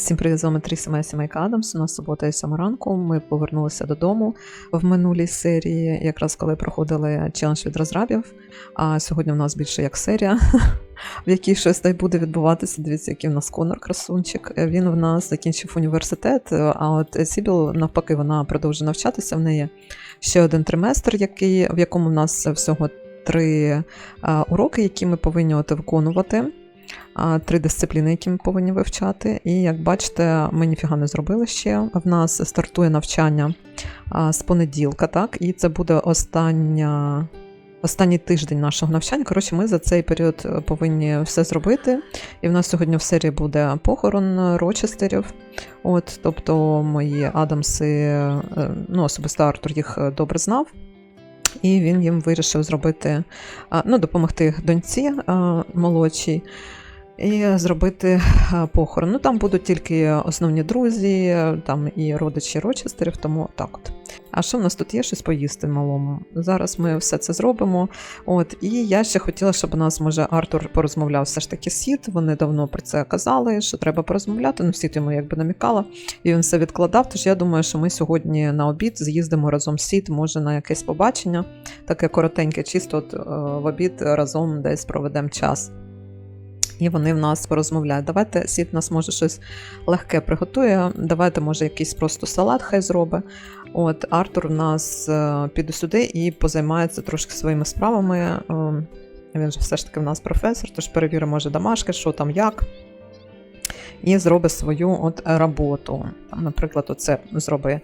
Всім привіт, з вами Трісі Моя сімейка Адамс. У нас субота і сьома ранку. Ми повернулися додому в минулій серії, якраз коли проходили челендж від розрабів. А сьогодні в нас більше як серія, в якій щось дай буде відбуватися. Дивіться, який в нас Конор красунчик. Він в нас закінчив університет, а от Сібіл, навпаки, вона продовжує навчатися. В неї ще один триместр, який, в якому в нас всього три уроки, які ми повинні от виконувати три дисципліни, які ми повинні вивчати. І як бачите, ми ніфіга не зробили ще. В нас стартує навчання з понеділка, так, і це буде остання. Останній тиждень нашого навчання. Коротше, ми за цей період е, повинні все зробити. І в нас сьогодні в серії буде похорон Рочестерів. От, тобто мої Адамси, е, ну особисто Артур їх е, добре знав. І він їм вирішив зробити, ну, допомогти доньці молодшій і зробити похорон. Ну, там будуть тільки основні друзі, там і родичі Рочестерів, тому так от. А що в нас тут є щось поїсти малому? Зараз ми все це зробимо. От, і я ще хотіла, щоб у нас, може, Артур порозмовляв все ж таки з Сід. Вони давно про це казали, що треба порозмовляти. Ну, Сід йому якби намікала, і він все відкладав. Тож я думаю, що ми сьогодні на обід з'їздимо разом Сід, може на якесь побачення, таке коротеньке, чисто от, е, в обід разом десь проведемо час. І вони в нас порозмовляють. Давайте світ нас може щось легке приготує. Давайте, може, якийсь просто салат хай зробить. От Артур в нас е, піде сюди і позаймається трошки своїми справами. Е, Він же все ж таки в нас професор, тож перевіримо, може, домашки, що там як. І зробить свою от роботу. Наприклад, оце зробить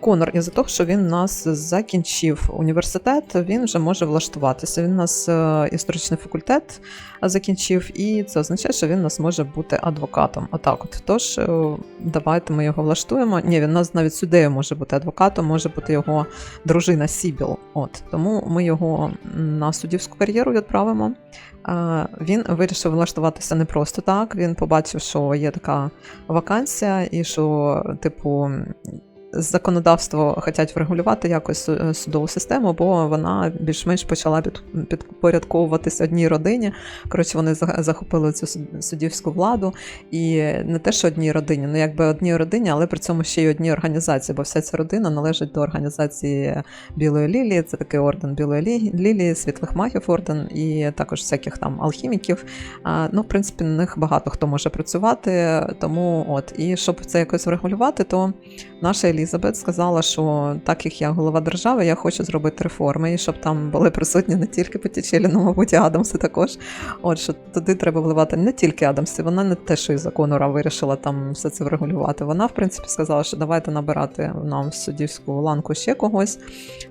Конор. Із-за того, що він нас закінчив університет, він вже може влаштуватися. Він нас е, історичний факультет закінчив, і це означає, що він нас може бути адвокатом. Отак, от тож е, давайте ми його влаштуємо. Ні, він нас навіть суддею може бути адвокатом, може бути його дружина Сібіл. От тому ми його на суддівську кар'єру відправимо. Він вирішив влаштуватися не просто так. Він побачив, що є така вакансія, і що, типу, законодавство хочуть врегулювати якось судову систему, бо вона більш-менш почала під, підпорядковуватися одній родині. Коротше, вони захопили цю суд- суддівську владу, і не те, що одній родині, ну якби одній родині, але при цьому ще й одній організації, бо вся ця родина належить до організації Білої Лілії. Це такий орден Білої Лі- Лілії, світлих магів орден, і також всяких там алхіміків. Ну, в принципі, на них багато хто може працювати. Тому от, і щоб це якось врегулювати, то наша Елізабет сказала, що так як я голова держави, я хочу зробити реформи, і щоб там були присутні не тільки Петічелі, ну, мабуть, і Адамси також. От що туди треба вливати не тільки Адамси. Вона не те, що із закону вирішила там все це врегулювати. Вона, в принципі, сказала, що давайте набирати нам суддівську ланку ще когось.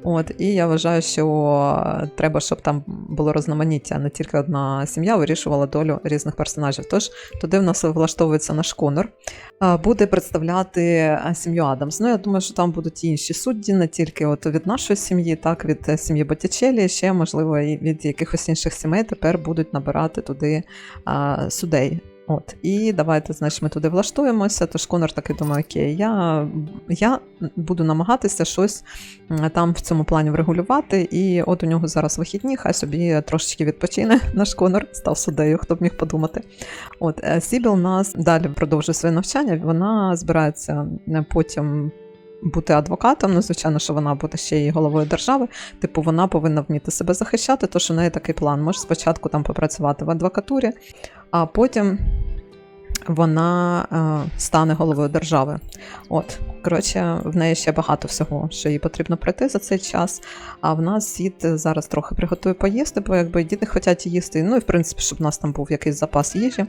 От, і я вважаю, що треба, щоб там було розноманіття, не тільки одна сім'я вирішувала долю різних персонажів. Тож туди в нас влаштовується наш Конор. Буде представляти сім'ю Адамс. Ну, я думаю, що там будуть інші судді, не тільки от від нашої сім'ї, так від е, сім'ї Боттічелі, ще можливо і від якихось інших сімей тепер будуть набирати туди а, судей. От, і давайте, значить, ми туди влаштуємося. Тож Конор такий думає, окей, я, я буду намагатися щось там в цьому плані врегулювати. І от у нього зараз вихідні, хай собі трошечки відпочине наш Конор, став суддею, хто б міг подумати. От е, Сібіл нас далі продовжує своє навчання. Вона збирається е, потім. Бути адвокатом, ну звичайно, що вона буде ще й головою держави. Типу, вона повинна вміти себе захищати, тож у неї такий план. Може спочатку там попрацювати в адвокатурі, а потім вона е, стане головою держави. От, коротше, в неї ще багато всього, що їй потрібно пройти за цей час. А в нас сід зараз трохи приготує поїсти, бо якби діти хочуть їсти. Ну і в принципі, щоб у нас там був якийсь запас їжі.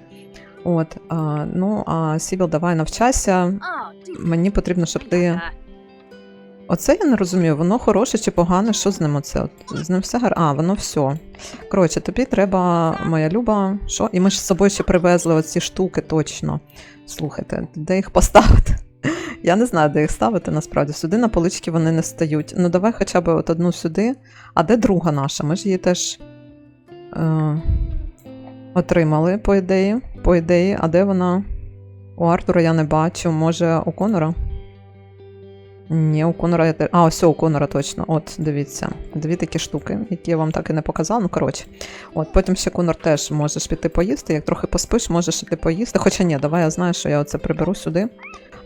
От, а, ну а Сібіл, давай навчайся. Мені потрібно, щоб ти. Оце я не розумію, воно хороше чи погане, що з ним оце? От, з ним все гар. А, воно все. Коротше, тобі треба, моя люба, що? І ми ж з собою ще привезли оці штуки точно. Слухайте, де їх поставити? Я не знаю, де їх ставити насправді. Сюди на полички вони не стають. Ну, давай хоча б от одну сюди. А де друга наша? Ми ж її теж е, отримали, по ідеї. По ідеї, а де вона? У Артура я не бачу. Може, у Конора? Ні, у Конора А, ось у Конора точно. От, дивіться. Дві такі штуки, які я вам так і не показала. Ну, коротше. От, потім ще Конор теж можеш піти поїсти. Як трохи поспиш, можеш іти поїсти. Хоча ні, давай я знаю, що я оце приберу сюди.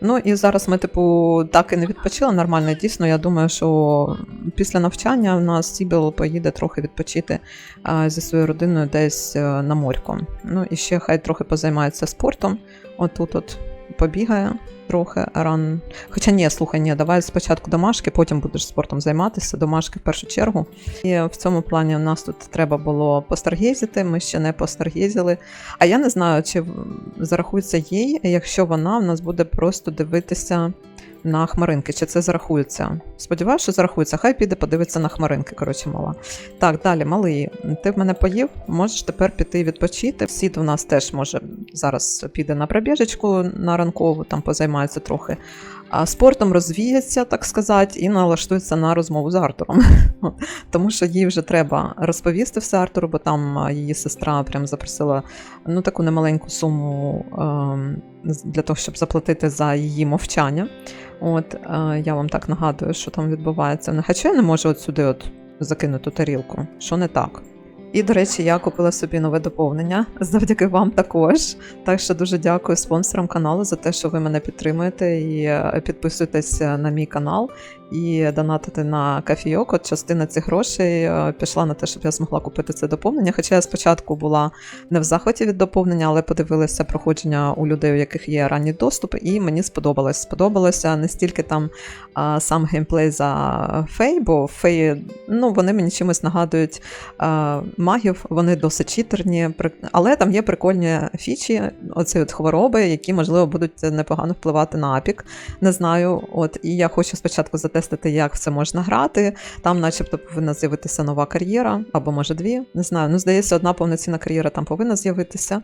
Ну і зараз ми, типу, так і не відпочили нормально. Дійсно, я думаю, що після навчання в нас Сібіл поїде трохи відпочити а, зі своєю родиною десь е, на морько. Ну і ще хай трохи позаймається спортом. Отут от побігає трохи ран. Хоча ні, слухай, ні, давай спочатку домашки, потім будеш спортом займатися. Домашки в першу чергу. І в цьому плані в нас тут треба було постаргезити, ми ще не постаргезили. А я не знаю, чи зарахується їй, якщо вона в нас буде просто дивитися на хмаринки, чи це зарахується. Сподіваюся, що зарахується. Хай піде подивитися на хмаринки, коротше, мала. Так, далі, малий, ти в мене поїв, можеш тепер піти відпочити. Сід у нас теж може зараз піде на пробіжечку на ранкову, там позаймається трохи. А спортом розвіється, так сказати, і налаштується на розмову з Артуром. Тому що їй вже треба розповісти все Артуру, бо там її сестра прям запросила ну, таку немаленьку суму ем, для того, щоб заплатити за її мовчання. От е, я вам так нагадую, що там відбувається. Нехай я не можу от сюди от закинути тарілку. Що не так? І, до речі, я купила собі нове доповнення завдяки вам також. Так що дуже дякую спонсорам каналу за те, що ви мене підтримуєте і е, підписуєтесь на мій канал і донатите на кафійок. От частина цих грошей е, пішла на те, щоб я змогла купити це доповнення. Хоча я спочатку була не в захваті від доповнення, але подивилася проходження у людей, у яких є ранній доступ, і мені сподобалось. Сподобалося не стільки там а, сам геймплей за фей, бо феї, ну вони мені чимось нагадують а, магів, вони досить читерні, але там є прикольні фічі, оці от хвороби, які можливо будуть непогано впливати на апік. Не знаю. От і я хочу спочатку затестити, як в це можна грати. Там, начебто, повинна з'явитися нова кар'єра, або може дві. Не знаю. Ну, здається, одна повноцінна кар'єра там повинна з'явитися.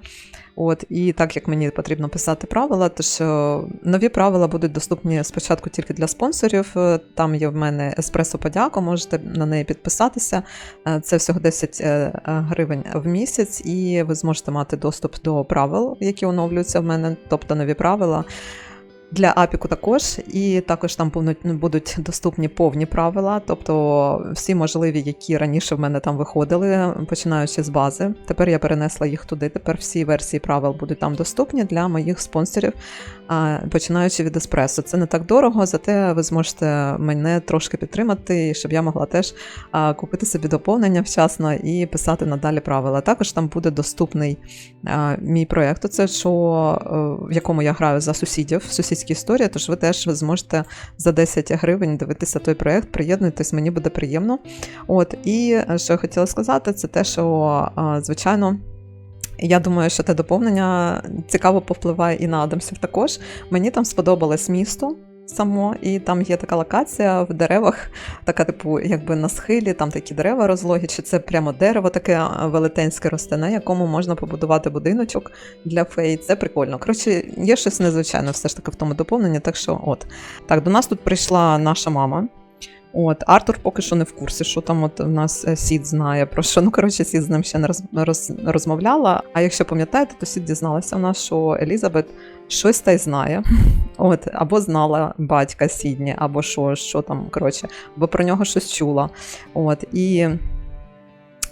От, і так як мені потрібно писати правила, то що нові правила будуть доступні спочатку тільки для спонсорів. Е, Там є в мене еспресо подяка, можете на неї підписатися. Е, Це всього 10 е, е, гривень в місяць, і ви зможете мати доступ до правил, які оновлюються в мене, тобто нові правила. Для апіку також, і також там будуть, будуть доступні повні правила, тобто всі можливі, які раніше в мене там виходили, починаючи з бази. Тепер я перенесла їх туди. Тепер всі версії правил будуть там доступні для моїх спонсорів, починаючи від еспресо. Це не так дорого, зате ви зможете мене трошки підтримати, щоб я могла теж купити собі доповнення вчасно і писати надалі правила. Також там буде доступний мій проєкт. Це що е, в якому я граю за сусідів, сусідські історії. Тож ви теж зможете за 10 гривень дивитися той проєкт, приєднуйтесь, мені буде приємно. От і е, що я хотіла сказати, це те, що звичайно. Я думаю, що те доповнення цікаво повпливає і на Адамсів також. Мені там сподобалось місто само, і там є така локація в деревах, така, типу, якби на схилі, там такі дерева розлогі, чи це прямо дерево таке велетенське росте, на якому можна побудувати будиночок для фей. Це прикольно. Коротше, є щось незвичайне все ж таки в тому доповненні. Так що, от так, до нас тут прийшла наша мама. От Артур поки що не в курсі, що там от у нас е, Сід знає про що. Ну коротше, Сід з ним ще не роз, роз, розмовляла. А якщо пам'ятаєте, то Сід дізналася у нас, що Елізабет щось та й знає. От, або знала батька Сідні, або що, що там, коротше, або про нього щось чула. От і.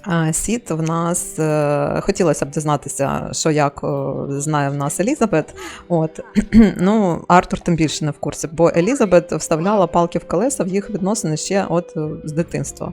А, Сід в нас е, хотілося б дізнатися, що як е, знає в нас Елізабет. От ну Артур тим більше не в курсі, бо Елізабет вставляла палки в колеса в їх відносини ще от е, з дитинства.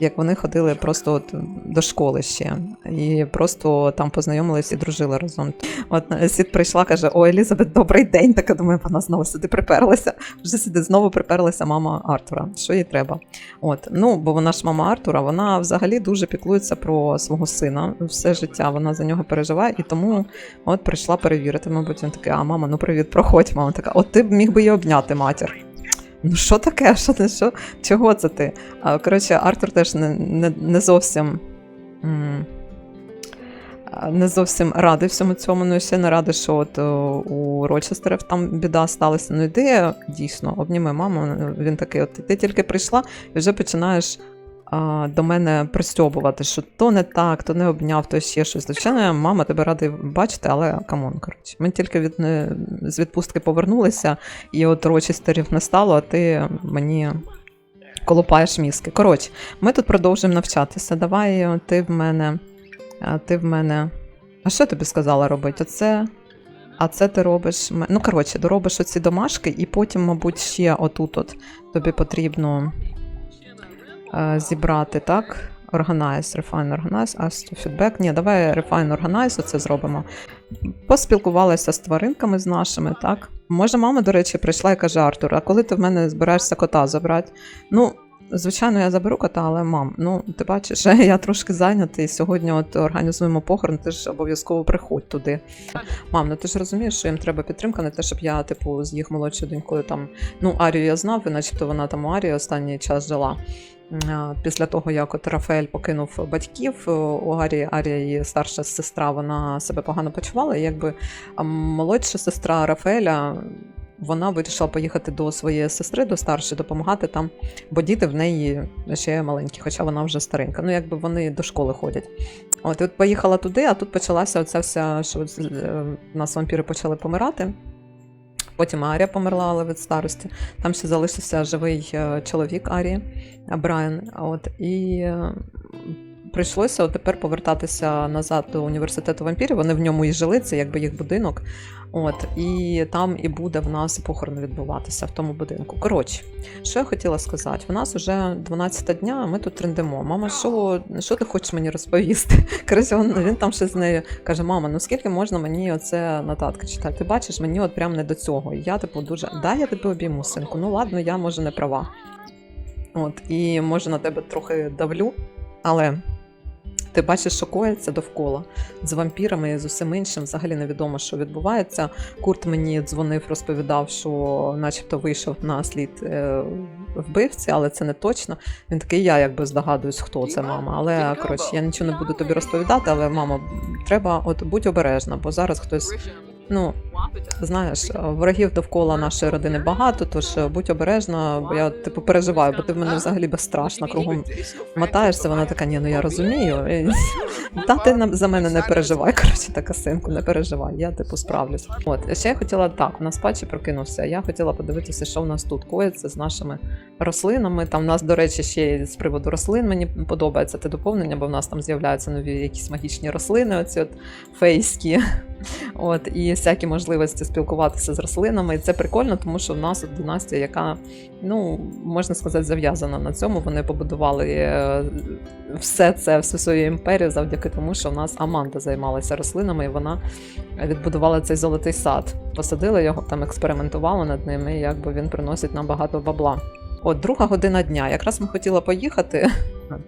Як вони ходили просто от до школи ще і просто там познайомились і дружили разом. От Сід прийшла, каже: О, Елізабет, добрий день. Така думаю, вона знову сюди приперлася. Вже сюди знову приперлася мама Артура. Що їй треба? От, ну бо вона ж мама Артура, вона взагалі дуже піклується про свого сина. Все життя вона за нього переживає, і тому от прийшла перевірити. Мабуть, він такий, а мама, ну привіт, проходь. Мама така, от ти б міг би її обняти, матір. Ну, що таке? Що що? Чого це ти? А, коротше, Артур теж не, не, не зовсім. м, Не зовсім радий всьому цьому, ну і ще не радий, що от у Рочестерів там біда сталася. Ну йди дійсно, обніми маму. Він такий: от ти тільки прийшла і вже починаєш до мене пристьобувати, що то не так, то не обняв, то ще щось. Звичайно, мама тебе радий бачити, але камон, коротше. Ми тільки від, з відпустки повернулися, і от рочистерів не стало, а ти мені колупаєш мізки. Коротше, ми тут продовжуємо навчатися. Давай ти в мене. Ти в мене. А що тобі сказала робити? Оце. А це ти робиш. Ну, коротше, доробиш оці домашки, і потім, мабуть, ще отут от тобі потрібно е, зібрати, так? Organize, refine, organize, ask to feedback. Ні, давай refine, organize, оце зробимо. Поспілкувалася з тваринками з нашими, так? Може, мама, до речі, прийшла і каже: Артур, а коли ти в мене збираєшся кота забрати? Ну, звичайно, я заберу кота, але мам, ну ти бачиш, я трошки зайнятий. Сьогодні от організуємо похорон, ти ж обов'язково приходь туди. Мам, ну ти ж розумієш, що їм треба підтримка, не те, щоб я, типу, з їх молодшою донькою там. Ну, Арію я знав, і начебто вона там у Арії останній час жила. Е, Після того, як от Рафаель покинув батьків, е, у Арії, Арія, її старша сестра, вона себе погано почувала. І якби молодша сестра Рафаеля, вона вирішила поїхати до своєї сестри, до старшої, допомагати там, бо діти в неї ще маленькі, хоча вона вже старенька. Ну, якби вони до школи ходять. От, і от поїхала туди, а тут почалася оця вся, що е, в нас вампіри почали помирати. Потім Арія померла, але від старості. Там ще залишився живий е, чоловік Арії, Брайан. От, і е, прийшлося тепер повертатися назад до університету вампірів. Вони в ньому і жили, це якби їх будинок. От, і там і буде в нас похорон відбуватися в тому будинку. Коротше, що я хотіла сказати? У нас вже 12 дня, ми тут трендимо. Мама, що, що ти хочеш мені розповісти? Коротше, він, він там ще з нею каже: мама, ну скільки можна мені оце нотатки читати? Ти бачиш, мені от прям не до цього. І я, типу, дуже да, я тебе обійму, синку. Ну ладно, я може не права. От, і може на тебе трохи давлю, але ти бачиш, що коїться довкола з вампірами і з усім іншим. Взагалі невідомо, що відбувається. Курт мені дзвонив, розповідав, що, начебто, вийшов на слід е, вбивці, але це не точно. Він такий, я якби здогадуюсь, хто це мама. Але коротше, я нічого не буду тобі розповідати, але мамо, треба от будь обережна, бо зараз хтось. Ну, знаєш, ворогів довкола нашої родини багато, тож будь обережна, бо я типу переживаю, бо ти в мене взагалі безстрашна кругом мотаєшся, вона така, ні, ну я розумію. Та ти за мене не переживай. Коротше, така синку, не переживай, я типу справлюсь. От ще я хотіла так, у нас патчі прокинувся. Я хотіла подивитися, що в нас тут коїться з нашими рослинами. Там в нас, до речі, ще з приводу рослин мені подобається те доповнення, бо в нас там з'являються нові якісь магічні рослини, оці от фейські. От, і всякі можливості спілкуватися з рослинами. І це прикольно, тому що в нас от династія, яка, ну, можна сказати, зав'язана на цьому. Вони побудували е, все це, всю свою імперію завдяки тому, що в нас Аманда займалася рослинами, і вона відбудувала цей золотий сад. Посадила його, там експериментувала над ним, і якби він приносить нам багато бабла. От друга година дня. Якраз ми хотіли поїхати.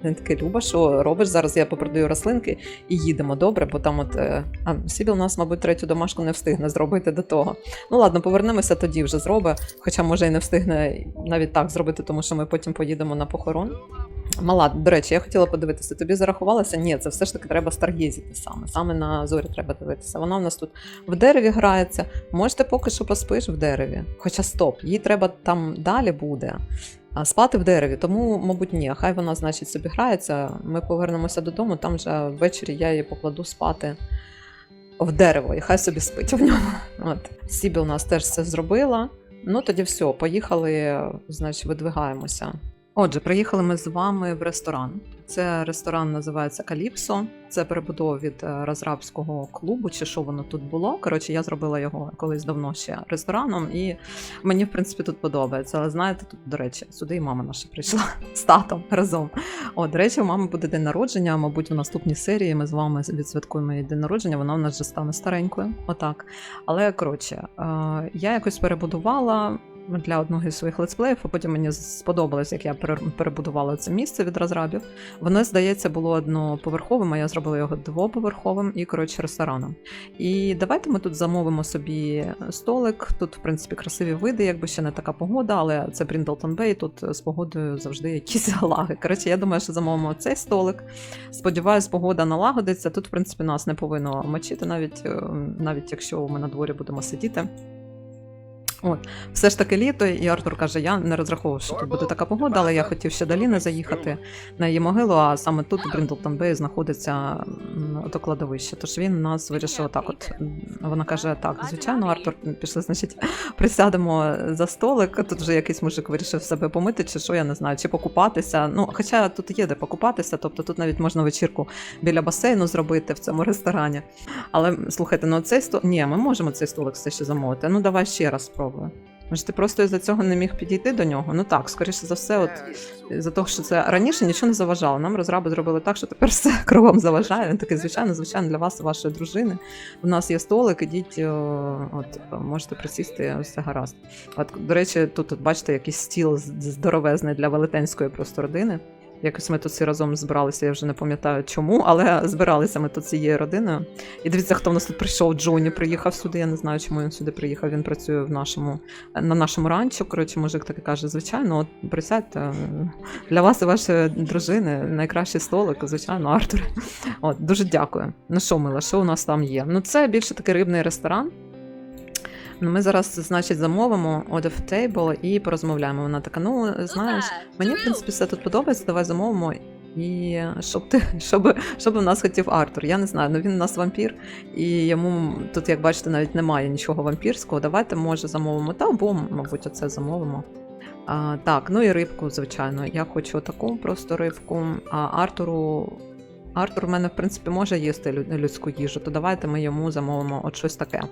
Він такий, Люба, що робиш зараз? Я попродаю рослинки і їдемо добре, бо там от е, а Сібіл нас, мабуть, третю домашку не встигне зробити до того. Ну ладно, повернемося тоді вже зробить. Хоча може і не встигне навіть так зробити, тому що ми потім поїдемо на похорон. Мала, до речі, я хотіла подивитися. Тобі зарахувалося? Ні, це все ж таки треба старгєзіти саме. Саме на зорі треба дивитися. Вона в нас тут в дереві грається. Можете поки що поспиш в дереві. Хоча стоп, їй треба там далі буде. Спати в дереві, тому, мабуть, ні. Хай вона, значить, собі грається. Ми повернемося додому, там вже ввечері я її покладу спати в дерево, і хай собі спить в ньому. От. Сібі у нас теж це зробила. Ну тоді все, поїхали, значить, видвигаємося. Отже, приїхали ми з вами в ресторан. Це ресторан називається Каліпсо. Це перебудова від е, розрабського клубу, чи що воно тут було. Коротше, я зробила його колись давно ще рестораном, і мені, в принципі, тут подобається. Але знаєте, тут, до речі, сюди і мама наша прийшла з татом разом. О, до речі, у мами буде день народження. Мабуть, в наступній серії ми з вами відсвяткуємо її день народження. Вона в нас вже стане старенькою. Отак. Але коротше, е, я якось перебудувала для одного із своїх летсплеїв, а потім мені сподобалось, як я перебудувала це місце від розрабів. Воно, здається, було одноповерховим, а я зробила його двоповерховим і, коротше, рестораном. І давайте ми тут замовимо собі столик. Тут, в принципі, красиві види, якби ще не така погода, але це Бріндлтон Бей. Тут з погодою завжди якісь лаги. Коротше, я думаю, що замовимо цей столик. Сподіваюсь, погода налагодиться. Тут, в принципі, нас не повинно мочити, навіть, е, навіть якщо ми на дворі будемо сидіти. От, все ж таки літо, і Артур каже: я не розраховував, що тут буде така погода, але я хотів ще до Ліни заїхати на її могилу, а саме тут, у Бріндлтон знаходиться ото кладовище. Тож він нас вирішив так. От вона каже: так, звичайно, Артур, пішли, значить, присядемо за столик. Тут вже якийсь мужик вирішив себе помити, чи що, я не знаю, чи покупатися. Ну, хоча тут є де покупатися, тобто тут навіть можна вечірку біля басейну зробити в цьому ресторані. Але слухайте, ну цей столик. Ні, ми можемо цей столик все ще замовити. Ну давай ще раз спробуй. Може, ти просто із-за цього не міг підійти до нього? Ну так, скоріше за все, от за того, що це раніше нічого не заважало. Нам розраби зробили так, що тепер все кругом заважає. Він такий, звичайно, звичайно, для вас вашої дружини. У нас є столик, ідіть, от можете присісти, все гаразд. От, до речі, тут, от, бачите, якийсь стіл здоровезний для велетенської просто родини. Якось ми тут всі разом збиралися, я вже не пам'ятаю чому, але збиралися ми тут цією родиною. І дивіться, хто в нас тут прийшов. Джоні приїхав сюди. Я не знаю, чому він сюди приїхав. Він працює в нашому на нашому ранчо. Коротше, мужик такий каже: звичайно, от присядьте для вас і вашої дружини найкращий столик, звичайно, Артур. От дуже дякую. Ну що, мила, що у нас там є? Ну це більше такий рибний ресторан. Ну, ми зараз, значить, замовимо of table і порозмовляємо. Вона така: ну знаєш, мені в принципі все тут подобається. Давай замовимо. І щоб ти, щоб, щоб у нас хотів Артур. Я не знаю, ну він у нас вампір, і йому тут, як бачите, навіть немає нічого вампірського. Давайте, може, замовимо та або, мабуть, оце замовимо. А, так, ну і рибку, звичайно. Я хочу таку просто рибку. А Артуру. Артур в мене, в принципі, може їсти людську їжу, то давайте ми йому замовимо от щось таке.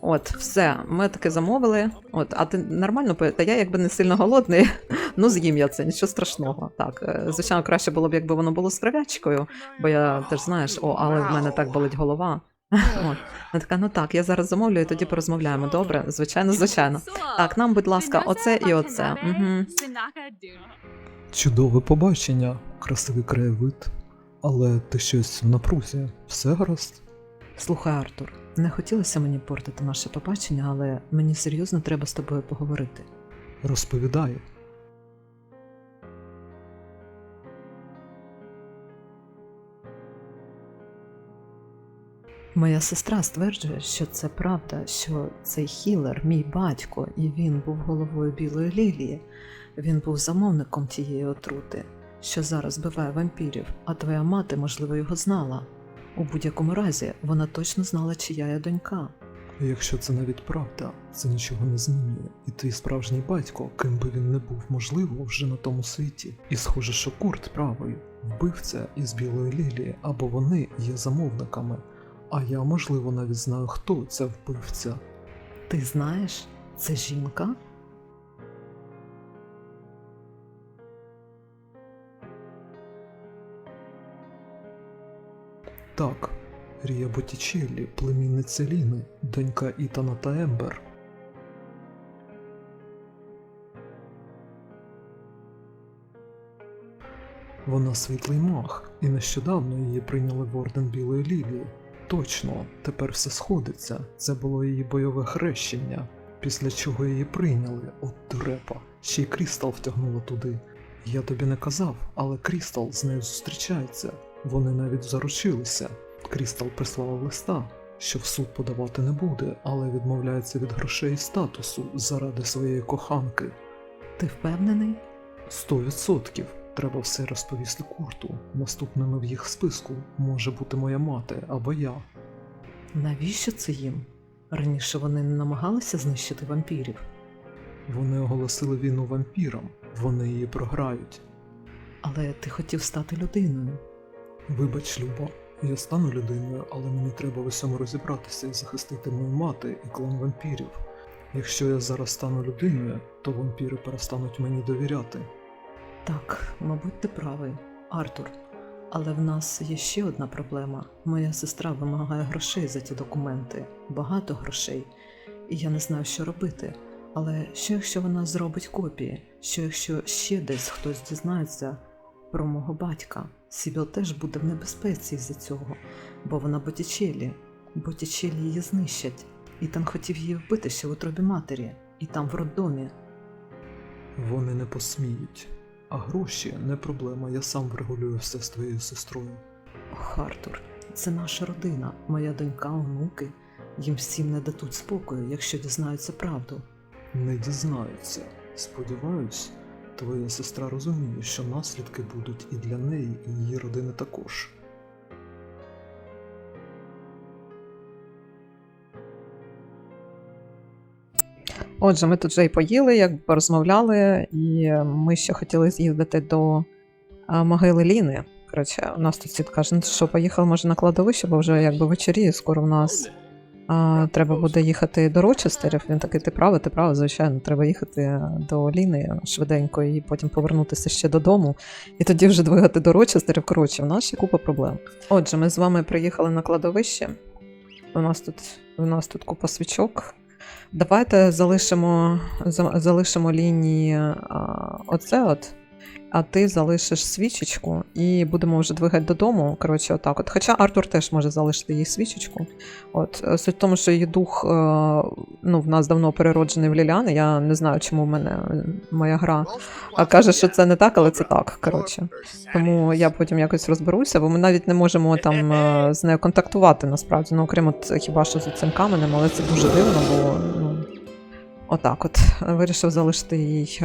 От, все, ми таке замовили. От, а ти нормально пи- Та я якби не сильно голодний. Ну, з'їм я це, нічого страшного. Так, е, звичайно, краще було б, якби воно було з кров'ячкою, бо я теж знаєш, о, але в мене так болить голова. От. Вона така, ну так, я зараз замовлю і тоді порозмовляємо. Добре, звичайно, звичайно. Так, нам, будь ласка, оце і оце. Угу. Чудове побачення, красивий краєвид. Але ти щось в напрузі, все гаразд? Слухай, Артур, не хотілося мені портити наше побачення, але мені серйозно треба з тобою поговорити. Розповідай. Моя сестра стверджує, що це правда, що цей хілер, мій батько, і він був головою білої лілії. Він був замовником тієї отрути, що зараз вбиває вампірів, а твоя мати, можливо, його знала. У будь-якому разі, вона точно знала, чия я донька. Якщо це навіть правда, це нічого не змінює. І твій справжній батько, ким би він не був, можливо, вже на тому світі. І схоже, що Курт правий, вбивця із білої лілії, або вони є замовниками. А я, можливо, навіть знаю, хто це вбивця. Ти знаєш, це жінка? Так, Рія Боттічеллі, племінниця Ліни, донька Ітана та Ембер. Вона світлий маг, і нещодавно її прийняли в орден Білої Лілії. Точно, тепер все сходиться. Це було її бойове хрещення, після чого її прийняли, от дурепа. Ще й Крістал втягнула туди. Я тобі не казав, але Крістал з нею зустрічається. Вони навіть заручилися. Крістал прислала листа, що в суд подавати не буде, але відмовляється від грошей і статусу заради своєї коханки. Ти впевнений? Сто відсотків. Треба все розповісти Курту. Наступними в їх списку може бути моя мати або я. Навіщо це їм? Раніше вони не намагалися знищити вампірів. Вони оголосили війну вампірам, вони її програють. Але ти хотів стати людиною. Вибач, Люба, я стану людиною, але мені треба в усьому розібратися і захистити мою мати і клан вампірів. Якщо я зараз стану людиною, то вампіри перестануть мені довіряти. Так, мабуть, ти правий, Артур. Але в нас є ще одна проблема. Моя сестра вимагає грошей за ті документи, багато грошей, і я не знаю, що робити. Але що якщо вона зробить копії? Що якщо ще десь хтось дізнається про мого батька? Сібіл теж буде в небезпеці з-за цього, бо вона Боттічелі. Боттічелі її знищать. Ітан хотів її вбити ще в утробі матері, і там в роддомі. Вони не посміють. А гроші не проблема, я сам врегулюю все з твоєю сестрою. Ох, Артур, це наша родина, моя донька, онуки. Їм всім не дадуть спокою, якщо дізнаються правду. не дізнаються. Сподіваюсь, твоя сестра розуміє, що наслідки будуть і для неї, і її родини також. Отже, ми тут вже і поїли, як порозмовляли, і ми ще хотіли з'їздити до могили Ліни. Коротше, у нас тут сід каже, ну що, поїхали може на кладовище, бо вже якби вечоріє, скоро в нас треба буде їхати до Рочестерів. Він такий, ти права, ти права, звичайно, треба їхати до Ліни швиденько і потім повернутися ще додому. І тоді вже двигати до Рочестерів. Коротше, в нас ще купа проблем. Отже, ми з вами приїхали на кладовище. У нас тут, у нас тут купа свічок. Давайте залишимо, за- залишимо лінії а, оце от, а ти залишиш свічечку і будемо вже двигати додому. Коротше, отак от. Хоча Артур теж може залишити їй свічечку. От. е, Суть в тому, що її дух е, ну, в нас давно перероджений в Ліліани. Я не знаю, чому в мене е, моя гра каже, що це не так, але це так. Коротше. Тому я потім якось розберуся, бо ми навіть не можемо там з нею контактувати насправді. Ну, окрім от хіба що з цим каменем, але це дуже дивно, бо ну, отак от вирішив залишити їй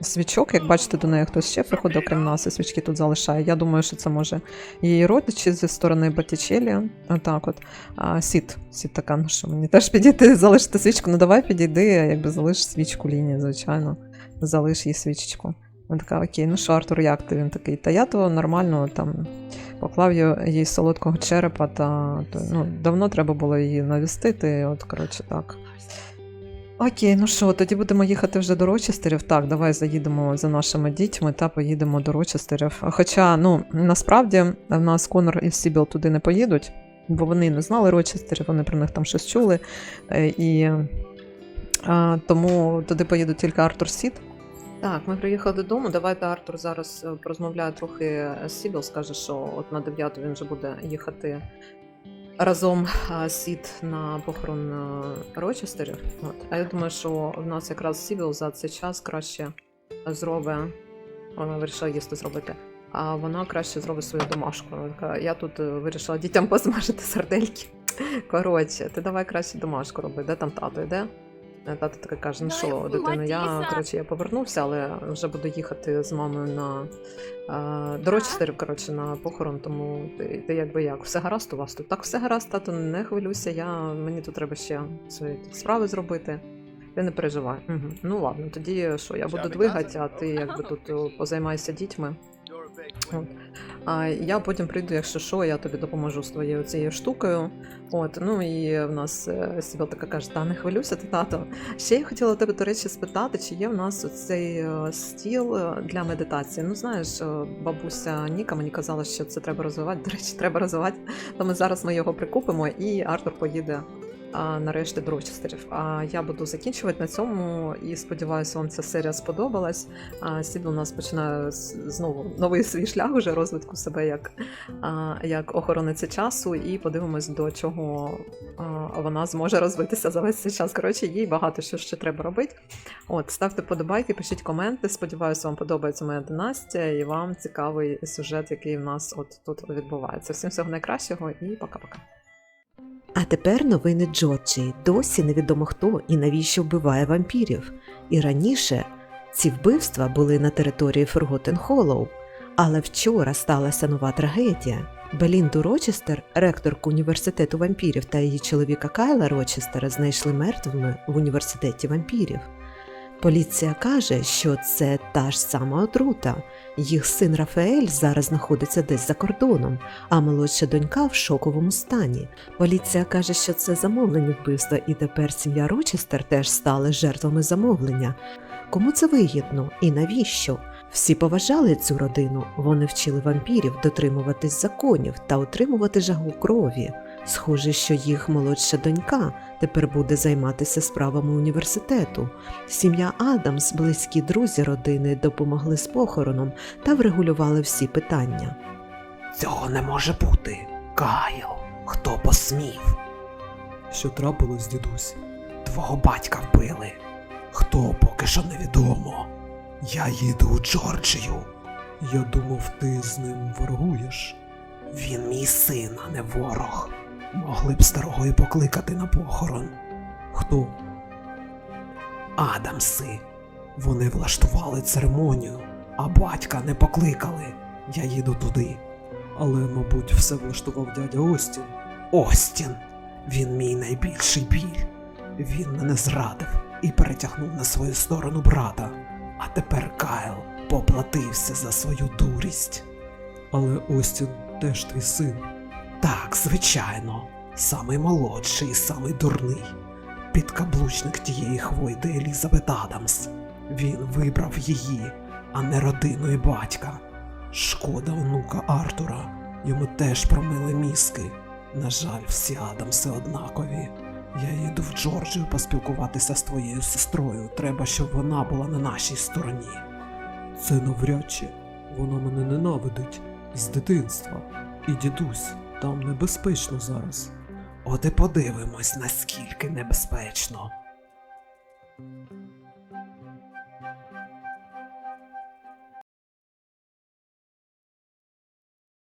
свічок. Як бачите, до неї хтось ще приходить, окрім нас, і свічки тут залишає. Я думаю, що це може її родичі зі сторони Батічелі. Отак от. А, Сіт, Сіт така, ну що мені теж підійти, залишити свічку. Ну давай підійди, якби залиш свічку лінії, звичайно. Залиш їй свічечку. Вона така, окей, ну що, Артур, як ти? Він такий, та я то нормально там поклав їй солодкого черепа, та то, ну, давно треба було її навістити, от, коротше, так. Окей, ну що, тоді будемо їхати вже до Рочестерів. Так, давай заїдемо за нашими дітьми та поїдемо до Рочестерів. Хоча, ну, насправді, в нас Конор і Сібіл туди не поїдуть, бо вони не знали Рочестерів, вони про них там щось чули. е, І а, тому туди поїдуть тільки Артур Сід. Так, ми приїхали додому. Давайте Артур зараз е, порозмовляє трохи з Сібіл, скаже, що от на 9 він вже буде їхати разом Сід на похорон е, Рочестерів. От. А я думаю, що в нас якраз Сівіл за цей час краще зробить. Вона вирішила їсти зробити. А вона краще зробить свою домашку. Я тут е, вирішила дітям посмажити сардельки. Коротше, ти давай краще домашку роби. Де там тато йде? Е, Тато таке каже, ну що, дитино, я коротше, я повернувся, але вже буду їхати з мамою на е, до Рочестерів, коротше, на похорон, тому ти, ти якби як, все гаразд у вас тут. Так, все гаразд, тато, не хвилюйся, я, мені тут треба ще свої справи зробити. Ти не переживай. Угу. Ну ладно, тоді що, я буду двигати, а ти якби тут позаймайся дітьми. А я потім прийду, якщо що, я тобі допоможу з твоєю цією штукою. От, ну і в нас е, Сібіл така каже, та не хвилюйся ти, тато. Ще я хотіла тебе, до речі, спитати, чи є в нас цей стіл е, для медитації. Ну, знаєш, е, бабуся Ніка мені казала, що це треба розвивати. До речі, треба розвивати. Тому зараз ми його прикупимо, і Артур поїде нарешті до Рочестерів. А я буду закінчувати на цьому і сподіваюся, вам ця серія сподобалась. Сібіл у нас починає знову новий свій шлях уже розвитку себе як, як охорониця часу, і подивимось, до чого вона зможе розвитися за весь цей час. Коротше, їй багато що ще треба робити. От, ставте подобайки, пишіть коменти. Сподіваюся, вам подобається моя династія і вам цікавий сюжет, який в нас от тут відбувається. Всім всього найкращого і пока-пока. А тепер новини Джорджії. Досі невідомо хто і навіщо вбиває вампірів. І раніше ці вбивства були на території Форготен Холлоу. Але вчора сталася нова трагедія. Белінду Рочестер, ректорку університету вампірів та її чоловіка Кайла Рочестера знайшли мертвими в університеті вампірів. Поліція каже, що це та ж сама отрута. Їх син Рафаель зараз знаходиться десь за кордоном, а молодша донька в шоковому стані. Поліція каже, що це замовлені вбивства, і тепер сім'я Рочестер теж стали жертвами замовлення. Кому це вигідно і навіщо? Всі поважали цю родину. Вони вчили вампірів дотримуватись законів та отримувати жагу крові. Схоже, що їх молодша донька тепер буде займатися справами університету. Сім'я Адамс, близькі друзі родини, допомогли з похороном та врегулювали всі питання. Цього не може бути. Кайл, хто посмів? Що трапилось, дідусь? Твого батька вбили. Хто поки що невідомо. Я їду у Джорджію. Я думав, ти з ним ворогуєш. Він мій син, а не ворог. Могли б старого і покликати на похорон. Хто? Адамси. Вони влаштували церемонію, а батька не покликали. Я їду туди. Але, мабуть, все влаштував дядя Остін. Остін. Він мій найбільший біль. Він мене зрадив і перетягнув на свою сторону брата. А тепер Кайл поплатився за свою дурість. Але Остін теж твій син. Так, звичайно, самий молодший і самий дурний. Підкаблучник тієї хвойди Елізабет Адамс. Він вибрав її, а не родину і батька. Шкода онука Артура. Йому теж промили мізки. На жаль, всі Адамси однакові. Я їду в Джорджію поспілкуватися з твоєю сестрою. Треба, щоб вона була на нашій стороні. Це навряд чи. Вона мене ненавидить з дитинства. І дідусь, там небезпечно зараз. От і подивимось, наскільки небезпечно.